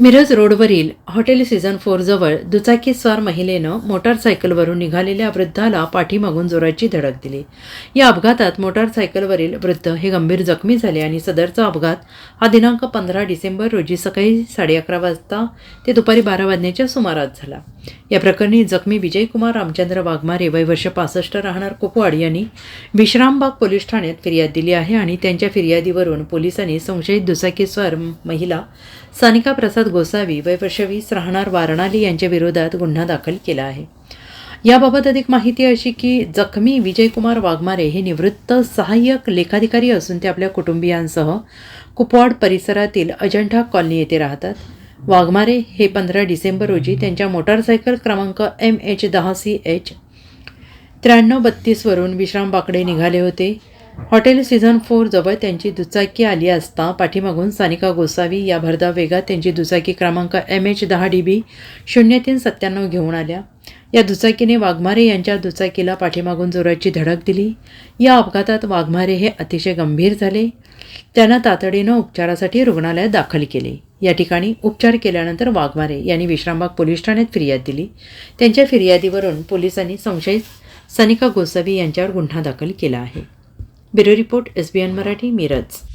मिरज रोडवरील hotel season फोरजवळ दुचाकीस्वार महिलेनं मोटारसायकलवरून निघालेल्या वृद्धाला पाठीमागून जोराची धडक दिली. या अपघातात मोटारसायकलवरील वृद्ध हे गंभीर जखमी झाले आणि सदरचा अपघात हा दिनांक पंधरा डिसेंबर रोजी सकाळी साडे अकरा वाजता ते दुपारी बारा वाजण्याच्या सुमारास झाला. या प्रकरणी जखमी विजयकुमार रामचंद्र वाघमारे वय वर्ष पासष्ट राहणार कुपवाड यांनी विश्रामबाग पोलीस ठाण्यात फिर्याद दिली आहे आणि त्यांच्या फिर्यादीवरून पोलिसांनी संशयित दुचाकीस्वार महिला सानिका प्रसाद गोसावी वय वर्ष वीस राहणार वारणाली यांच्या विरोधात गुन्हा दाखल केला आहे. याबाबत अधिक माहिती अशी की जखमी विजयकुमार वाघमारे हे निवृत्त सहाय्यक लेखाधिकारी असून ते आपल्या कुटुंबियांसह कुपवाड परिसरातील अजंठा कॉलनी येथे राहतात. वाघमारे हे पंधरा डिसेंबर रोजी त्यांच्या मोटारसायकल क्रमांक एम एच दहा सी एच त्र्याण्णव बत्तीसवरून विश्रामबाकडे निघाले होते. हॉटेल सीझन फोर जवळ त्यांची दुचाकी आली असता पाठीमागून सानिका गोसावी या भरधाव वेगात त्यांची दुचाकी क्रमांक एम एच दहा डी बी शून्य तीन सत्त्याण्णव घेऊन आल्या. या दुचाकीने वाघमारे यांच्या दुचाकीला पाठीमागून जोराची धडक दिली. या अपघातात वाघमारे हे अतिशय गंभीर झाले. त्यांना तातडीनं उपचारासाठी रुग्णालयात दाखल केले. या ठिकाणी उपचार केल्यानंतर वाघमारे यांनी विश्रामबाग पोलीस ठाण्यात फिर्याद दिली. त्यांच्या फिर्यादीवरून पोलिसांनी संशयित सनिका गोसावी यांच्यावर गुन्हा दाखल केला आहे. Bureau report S B N Marathi Miraj.